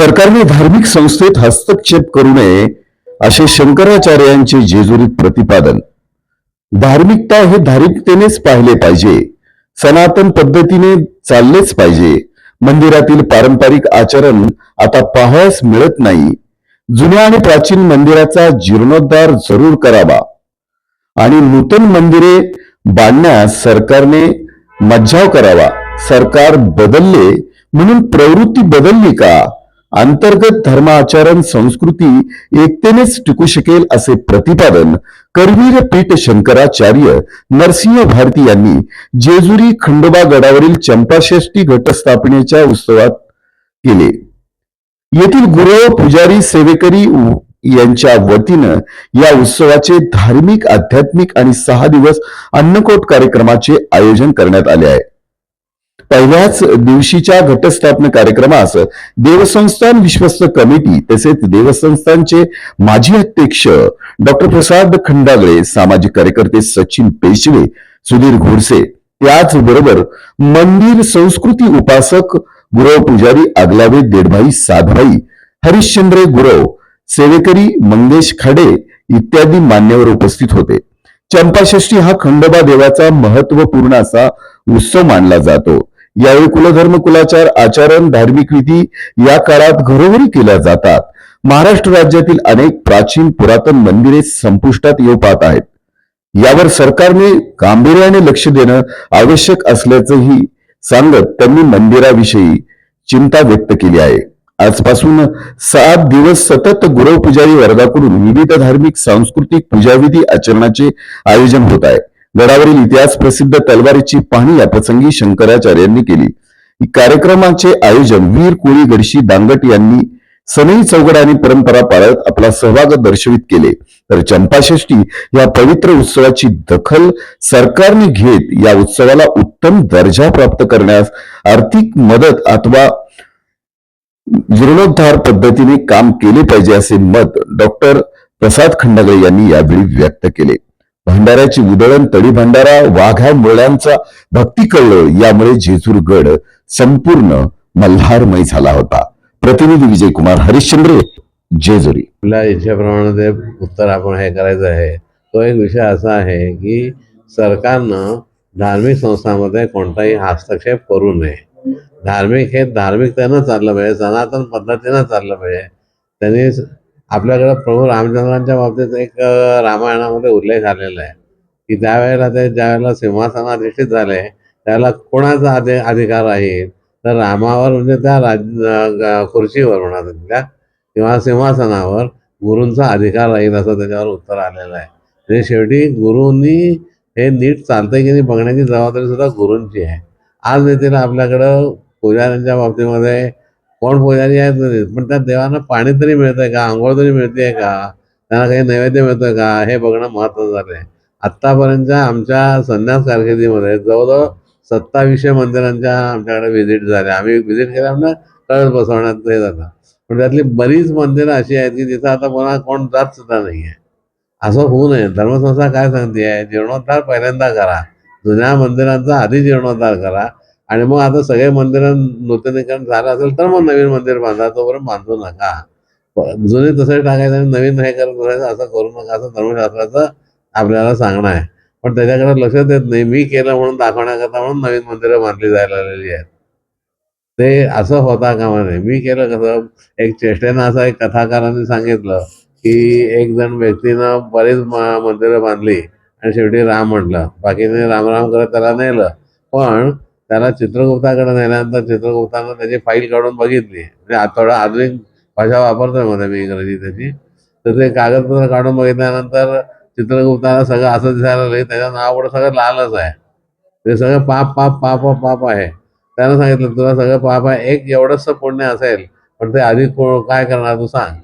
सरकारने धार्मिक संस्थेत हस्तक्षेप करू नये असे शंकराचार्यांचे जेजुरीत प्रतिपादन. धार्मिकता हे धार्मिकतेनेच पाहिले पाहिजे. सनातन पद्धतीने चाललेच पाहिजे. मंदिरातील पारंपरिक आचरण आता पाहायस मिळत नाही. जुन्या आणि प्राचीन मंदिराचा जीर्णोद्धार जरूर करावा. आणि नूतन मंदिरे बांधण्यास सरकारने मज्जाव करावा. सरकार बदलले म्हणून प्रवृत्ती बदलली का? अंतर्गत धर्माचरण संस्कृती एकतेनेच टिकू शकेल असे प्रतिपादन करवीर पीठ शंकराचार्य नरसिंह भारती यांनी जेजुरी खंडोबा गडावरील चंपाषष्ठी घटस्थापनेच्या उत्सवात केले. येथील गुरव पुजारी सेवेकरी यांच्या वतीनं या उत्सवाचे धार्मिक आध्यात्मिक आणि सहा दिवस अन्नकोट कार्यक्रमाचे आयोजन करण्यात आले आहे. पहिल्याच दिवशीच्या घटस्थापना कार्यक्रमास देवसंस्थान विश्वस्त कमिटी तसेच देवसंस्थानचे माजी अध्यक्ष डॉक्टर प्रसाद खंडागळे सामाजिक कार्यकर्ते सचिन पेशवे सुधीर घोडसे त्याचबरोबर मंदिर संस्कृती उपासक गुरव पुजारी आगलावे देडभाई साधभाई हरिश्चंद्र गुरव सेवेकरी मंगेश खाडे इत्यादी मान्यवर उपस्थित होते. चंपाषष्ठी हा खंडोबा देवाचा महत्त्वपूर्ण असा उत्सव मानला जातो. यावेळी कुलधर्म कुलाचार आचरण धार्मिक विधी या काळात घरोघरी केल्या जातात. महाराष्ट्र राज्यातील अनेक प्राचीन पुरातन मंदिरे संपुष्टात येऊ पाहत आहेत. यावर सरकारने गांभीर्याने लक्ष देणं आवश्यक असल्याचंही सांगत त्यांनी मंदिराविषयी चिंता व्यक्त केली आहे. आजपासून सात दिवस सतत गुरव पुजारी वर्गाकडून विविध धार्मिक सांस्कृतिक पूजाविधी आचरणाचे आयोजन होत आहे. गडावरील इतिहास प्रसिद्ध तलवारीची पाहणी या प्रसंगी शंकराचार्यांनी केली. कार्यक्रमाचे आयोजन वीर कोळी गडशी दांगट यांनी सनई चौघड आणि परंपरा पाळत आपला सहभाग दर्शवित केले. तर चंपाषष्ठी या पवित्र उत्सवाची दखल सरकारने घेत या उत्सवाला उत्तम दर्जा प्राप्त करण्यास आर्थिक मदत अथवा जीर्णोद्धार पद्धतीने काम केले पाहिजे असे मत डॉक्टर प्रसाद खंडागळे यांनी यावेळी व्यक्त केले. भंडाऱ्याची उधळण तडी भंडारा वाघ्या मुळ्यांचा भक्ती कळलं यामुळे जेजूरगड संपूर्ण मल्हारमय झाला होता. प्रतिनिधी विजय कुमार हरिश्चंद्र जेजुरी. आपल्या इच्छेप्रमाणे ते उत्तर आपण हे करायचं आहे. तो एक विषय असा आहे की सरकारनं धार्मिक संस्थांमध्ये कोणताही हस्तक्षेप करू नये. धार्मिक हे धार्मिकतेनं चाललं पाहिजे सनातन पद्धतीनं चाललं पाहिजे. त्यांनी आपल्याकडं प्रभू रामचंद्रांच्या बाबतीत एक रामायणामध्ये उल्लेख आलेला आहे. की त्यावेळेला ते ज्यावेळेला सिंहासनाधिष्ठित झाले त्यावेळेला कोणाचा अधि अधिकार आहे? तर रामावर म्हणजे त्या राज खुर्चीवर म्हणा त्या किंवा सिंहासनावर गुरूंचा अधिकार राहील असं त्याच्यावर उत्तर आलेलं आहे. म्हणजे शेवटी गुरूंनी हे नीट चालतंय की नाही बघण्याची जबाबदारी सुद्धा गुरूंची आहे. आज येतील आपल्याकडं पुजाऱ्यांच्या बाबतीमध्ये कोण पुजारी आहेत तरी पण त्या देवांना पाणी तरी मिळतंय का? आंघोळ तरी मिळते का? त्यांना काही नैवेद्य मिळतोय का? हे बघणं महत्त्वाचं झालं आहे आत्तापर्यंतच्या आमच्या संन्यास कारकिर्दीमध्ये जवळजवळ सत्तावीसशे मंदिरांच्या आमच्याकडे व्हिजिट झाल्या. आम्ही व्हिजिट केल्यामुळे कळत बसवण्यात हे जातं पण त्यातली बरीच मंदिरं अशी आहेत की जिथं आता कोणा कोण जात सुद्धा नाही आहे असं होऊ नये. धर्मसंस्था काय सांगते आहे जीर्णोद्धार पहिल्यांदा करा. जुन्या मंदिरांचा आधी जीर्णोद्धार करा. आणि मग आता सगळे मंदिर नूतनीकरण झालं असेल तर मग नवीन मंदिर बांधा तोपर्यंत बांधू नका. जुने तसे टाकायचं आणि नवीन हे करत बसायचं असं करू नका असं धर्मशास्त्राचं आपल्याला सांगणं आहे. पण त्याच्याकडे लक्ष देत नाही. मी केलं म्हणून दाखवण्याकरता म्हणून नवीन मंदिरं बांधली जायला आलेली आहेत. ते असं होता कामा नये. मी केलं कसं एक चेष्टेनं असं एक कथाकारांनी सांगितलं की एक जण व्यक्तीनं बरीच मंदिरं बांधली आणि शेवटी राम म्हटलं. बाकीने रामराम करत त्याला नेलं. पण त्याला चित्रगुप्ताकडे नेल्यानंतर चित्रगुप्तानं त्याची फाईल काढून बघितली. म्हणजे आ- थोडं आधुनिक भाषा वापरतोयमध्ये मी इंग्रजी त्याची. तर ते कागदपत्र काढून बघितल्यानंतर चित्रगुप्ताला सगळं असं दिसायला लागलं की त्याच्या नावापुढे सगळं लालच आहे. ते सगळं पाप पाप पाप पाप आहे. त्यानं सांगितलं तुला सगळं पाप आहे. एक एवढंच पुण्य असेल पण ते आधी को- काय करणार तू सांग.